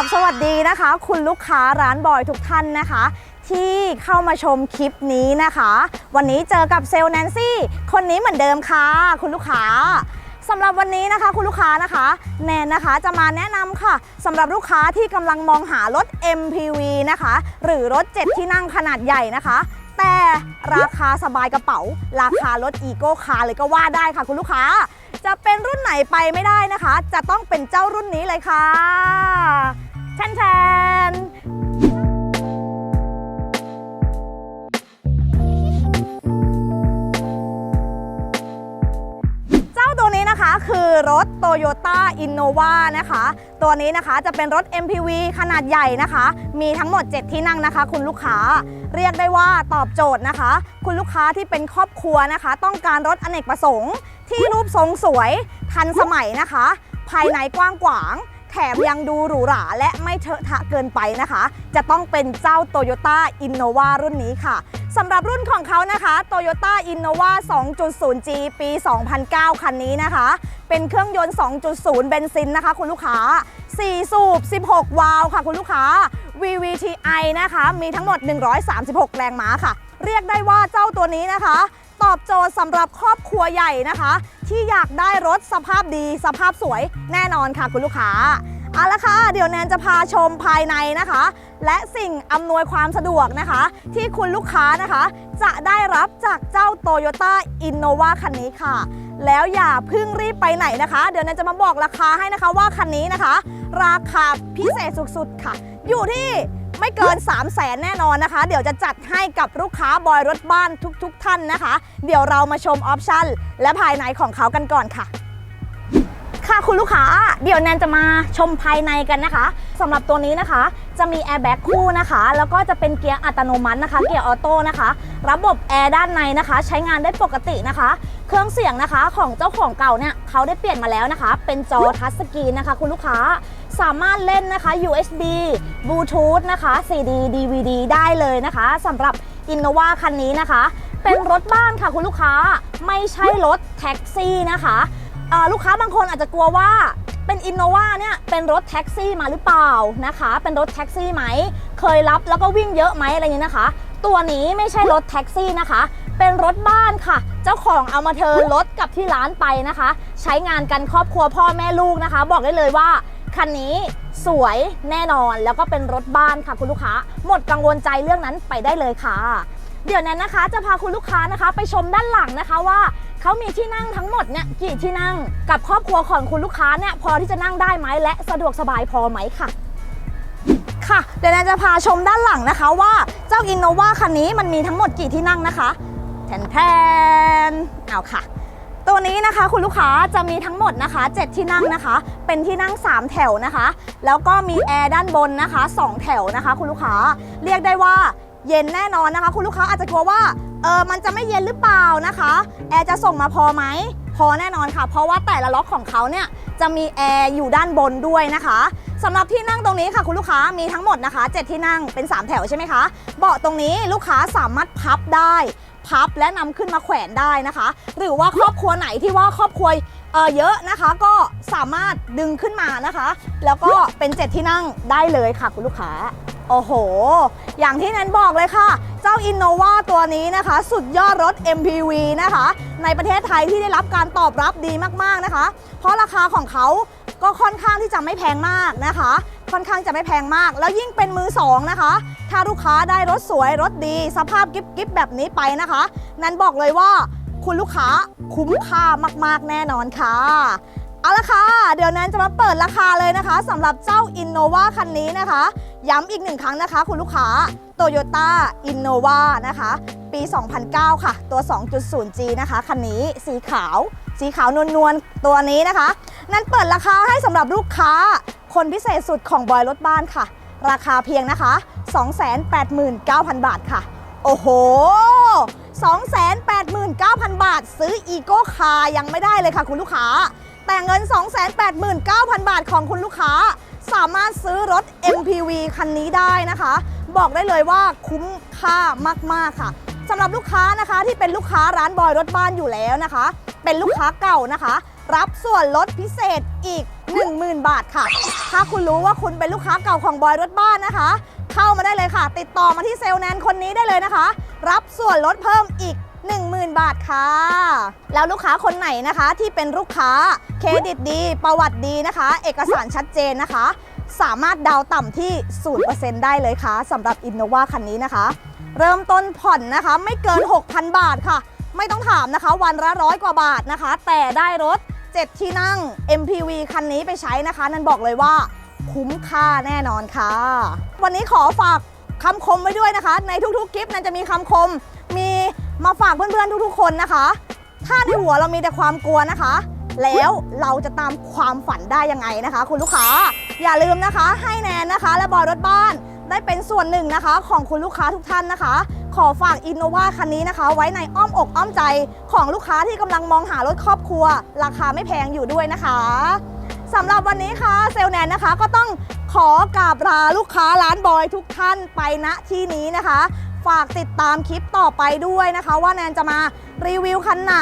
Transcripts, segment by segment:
บสวัสดีนะคะ คุณลูกค้าร้านบอยทุกท่านนะคะ ที่เข้ามาชมคลิปนี้นะคะ วันนี้เจอกับเซลล์แนนซี่คนนี้เหมือนเดิมค่ะ คุณลูกค้าสำหรับวันนี้นะคะคุณลูกค้านะคะแนนนะคะจะมาแนะนำค่ะสำหรับลูกค้าที่กำลังมองหารถ MPV นะคะ หรือรถ 7 ที่นั่งขนาดใหญ่นะคะ แต่ราคาสบายกระเป๋า ราคารถอีโก้คาร์เลยก็ว่าได้ค่ะคุณลูกค้า ไหนไปไม่ได้นะคะ จะต้องเป็นเจ้ารุ่นนี้เลยค่ะแทนแทนเจ้าตัวนี้นะคะคือรถ Toyota Innova นะคะ ตัวนี้นะคะจะเป็นรถ MPV ขนาดใหญ่นะคะ มีทั้งหมด 7 ที่นั่งนะคะ คุณลูกค้า เรียกได้ว่าตอบโจทย์นะคะ คุณลูกค้าที่เป็นครอบครัวนะคะ ต้องการรถอเนกประสงค์ ที่รูปทรงสวยทันสมัยนะคะ ภายในกว้างขวาง แถมยังดูหรูหราและไม่เทอะทะเกินไปนะคะ จะต้องเป็นเจ้า Toyota Innova รุ่นนี้ค่ะสำหรับรุ่นของเขานะคะ Toyota Innova 2.0G ปี 2009 คันนี้นะคะ เป็นเครื่องยนต์ 2.0 เบนซินนะคะ คุณลูกค้า 4 สูบ 16 วาล์วค่ะ คุณลูกค้า VVTi นะคะ มีทั้งหมด 136 แรงม้าค่ะ เรียกได้ว่าเจ้าตัวนี้นะคะ ตอบโจทย์สำหรับครอบครัวใหญ่นะคะ ที่อยากได้รถสภาพดี สภาพสวยแน่นอนค่ะคุณลูกค้าเอาละค่ะ เดี๋ยวแนนจะพาชมภายในนะคะ และสิ่งอำนวยความสะดวกนะคะ ที่คุณลูกค้านะคะ จะได้รับจากเจ้า Toyota Innova คันนี้ค่ะ แล้วอย่าเพิ่งรีบไปไหนนะคะ เดี๋ยวแนนจะมาบอกราคาให้นะคะว่าคันนี้นะคะ ราคาพิเศษสุดๆค่ะ อยู่ที่ไม่เกิน 3 0 0แสนแน่นอนนะคะ เดี๋ยวจะจัดให้กับลูกค้าบอยรถบ้านทุกๆทท่านนะคะ เดี๋ยวเรามาชมออปชั่นและภายในของเขากันก่อนค่ะ ค่ะคุณลูกค้า เดี๋ยวแนนจะมาชมภายในกันนะคะสำหรับตัวนี้นะคะ จะมีแอร์แบ็กคู่นะคะ แล้วก็จะเป็นเกียร์อัตโนมัตินะคะ เกียร์ออโต้นะคะ ระบบแอร์ด้านในนะคะ ใช้งานได้ปกตินะคะ เครื่องเสียงนะคะของเจ้าของเก่าเนี่ยเขาได้เปลี่ยนมาแล้วนะคะ เป็นจอทัชสกรีนนะคะ คุณลูกค้าสามารถเล่นนะคะ USB Bluetooth นะคะ CD DVD ได้เลยนะคะสำหรับ Innova คันนี้นะคะ เป็นรถบ้านค่ะคุณลูกค้าไม่ใช่รถแท็กซี่นะคะลูกค้าบางคนอาจจะกลัวว่าเป็นอินโนวาเนี่ยเป็นรถแท็กซี่มาหรือเปล่านะคะ เป็นรถแท็กซี่ไหม เคยรับแล้วก็วิ่งเยอะไหมอะไรอย่างนี้นะคะ ตัวนี้ไม่ใช่รถแท็กซี่นะคะ เป็นรถบ้านค่ะ เจ้าของเอามาเทิร์นรถกับที่ร้านไปนะคะ ใช้งานกันครอบครัวพ่อแม่ลูกนะคะ บอกได้เลยว่าคันนี้สวยแน่นอนแล้วก็เป็นรถบ้านค่ะคุณลูกค้า หมดกังวลใจเรื่องนั้นไปได้เลยค่ะ เดี๋ยวนั้นนะคะจะพาคุณลูกค้านะคะ ไปชมด้านหลังนะคะว่าเขามีที่นั่งทั้งหมดเนี่ยกี่ที่นั่งกับครอบครัวของคุณลูกค้าเนี่ยพอที่จะนั่งได้ไหมและสะดวกสบายพอไหมค่ะค่ะเดี๋ยวแนนจะพาชมด้านหลังนะคะว่าเจ้า Innova คันนี้มันมีทั้งหมดกี่ที่นั่งนะคะ แทนแทนเอาค่ะ ตัวนี้นะคะคุณลูกค้าจะมีทั้งหมดนะคะ 7 ที่นั่งนะคะ เป็นที่นั่ง 3 แถวนะคะ แล้วก็มีแอร์ด้านบนนะคะ 2 แถวนะคะคุณลูกค้าเรียกได้ว่าเย็นแน่นอนนะคะ คุณลูกค้าอาจจะกลัวว่าเออมันจะไม่เย็นหรือเปล่านะคะ แอร์จะส่งมาพอไหมพอแน่นอนค่ะ เพราะว่าแต่ละล็อกของเขาเนี่ยจะมีแอร์อยู่ด้านบนด้วยนะคะสำหรับที่นั่งตรงนี้ค่ะคุณลูกค้ามีทั้งหมดนะคะ 7 ที่นั่งเป็น 3 แถวใช่ไหมคะ เบาะตรงนี้ลูกค้าสามารถพับได้ พับและนำขึ้นมาแขวนได้นะคะ หรือว่าครอบครัวไหนที่ว่าครอบครัวเออเยอะนะคะ ก็สามารถดึงขึ้นมานะคะ แล้วก็เป็นเจ็ดที่นั่งได้เลยค่ะคุณลูกค้าโอ้โห อย่างที่แนนบอกเลยค่ะ เจ้า Innova ตัวนี้นะคะ สุดยอดรถ MPV นะคะ ในประเทศไทยที่ได้รับการตอบรับดีมากๆนะคะ เพราะราคาของเขาก็ค่อนข้างที่จะไม่แพงมากนะคะ ค่อนข้างจะไม่แพงมาก แล้วยิ่งเป็นมือสองนะคะ ถ้าลูกค้าได้รถสวยรถดี สภาพกิ๊บกิ๊บแบบนี้ไปนะคะ นั้นบอกเลยว่าคุณลูกค้าคุ้มค่ามากๆแน่นอนค่ะเอาละค่ะ เดี๋ยวแนนจะมาเปิดราคาเลยนะคะสำหรับเจ้า Innova คันนี้นะคะ ย้ำอีกหนึ่งครั้งนะคะ คุณลูกค้า Toyota Innova นะคะ ปี 2009 ค่ะ ตัว 2.0G นะคะ คันนี้สีขาว สีขาวนวลๆ ตัวนี้นะคะ นั้นเปิดราคาให้สำหรับลูกค้า คนพิเศษสุดของบอยรถบ้านค่ะ ราคาเพียงนะคะ 289,000 บาทค่ะ โอ้โห 289,000 บาท ซื้ออีโก้คายังไม่ได้เลยค่ะคุณลูกค้า แต่เงิน 289,000 บาทของคุณลูกค้า สามารถซื้อรถ MPV คันนี้ได้นะคะ บอกได้เลยว่าคุ้มค่ามากๆค่ะสำหรับลูกค้านะคะที่เป็นลูกค้าร้านบอยรถบ้านอยู่แล้วนะคะ เป็นลูกค้าเก่านะคะ รับส่วนลดพิเศษอีก 10,000 บาทค่ะ ถ้าคุณรู้ว่าคุณเป็นลูกค้าเก่าของบอยรถบ้านนะคะ เข้ามาได้เลยค่ะ ติดต่อมาที่เซลแนนคนนี้ได้เลยนะคะ รับส่วนลดเพิ่มอีก 10,000 บาทค่ะ แล้วลูกค้าคนไหนนะคะ ที่เป็นลูกค้าเครดิตดี ประวัติดีนะคะ เอกสารชัดเจนนะคะ สามารถดาวน์ต่ำที่ 0%ได้เลยค่ะสำหรับ Innova คันนี้นะคะ เริ่มต้นผ่อนนะคะ ไม่เกิน 6,000 บาทค่ะ ไม่ต้องถามนะคะ วันละร้อยกว่าบาทนะคะ แต่ได้รถ 7 ที่นั่ง MPV คันนี้ไปใช้นะคะ นั่นบอกเลยว่าคุ้มค่าแน่นอนค่ะ วันนี้ขอฝากคำคมไว้ด้วยนะคะ ในทุกๆคลิปนั้นจะมีคำคม มีมาฝากเพื่อนๆทุกๆคนนะคะ ถ้าในหัวเรามีแต่ความกลัวนะคะ แล้วเราจะตามความฝันได้ยังไงนะคะ คุณลูกค้าอย่าลืมนะคะ ให้แนนนะคะ และบอยรถบ้านได้เป็นส่วนหนึ่งนะคะ ของคุณลูกค้าทุกท่านนะคะ ขอฝากอินโนวาคันนี้นะคะ ไว้ในอ้อมอกอ้อมใจของลูกค้าที่กำลังมองหารถครอบครัว ราคาไม่แพงอยู่ด้วยนะคะสำหรับวันนี้ค่ะเซลแนนนะคะก็ต้องขอกราบลาลูกค้าร้านบอยทุกท่านไปณที่นี้นะคะ ฝากติดตามคลิปต่อไปด้วยนะคะ ว่าแนนจะมารีวิวคันไหน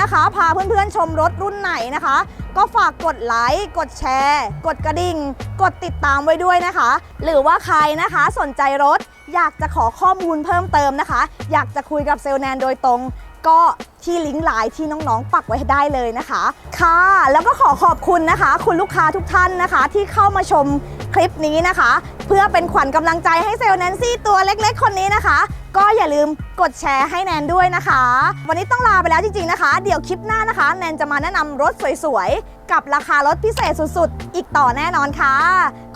นะคะ พาเพื่อนๆชมรถรุ่นไหนนะคะ ก็ฝากกดไลค์ กดแชร์ กดกระดิ่ง กดติดตามไว้ด้วยนะคะ หรือว่าใครนะคะสนใจรถ อยากจะขอข้อมูลเพิ่มเติมนะคะ อยากจะคุยกับเซลแนนโดยตรง ก็ที่ลิงก์ไลน์ที่น้องๆ ปักไว้ได้เลยนะคะ ค่ะ แล้วก็ขอขอบคุณนะคะ คุณลูกค้าทุกท่านนะคะ ที่เข้ามาชมคลิปนี้นะคะ เพื่อเป็นขวัญกำลังใจให้เซลแนนซี่ตัวเล็กๆ คนนี้นะคะ ก็อย่าลืมกดแชร์ให้แนนด้วยนะคะ วันนี้ต้องลาไปแล้วจริงๆนะคะ เดี๋ยวคลิปหน้านะคะ แนนจะมาแนะนำรถสวยๆ กับราคารถพิเศษสุดๆ อีกต่อแน่นอนค่ะ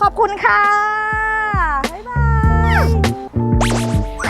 ขอบคุณค่ะ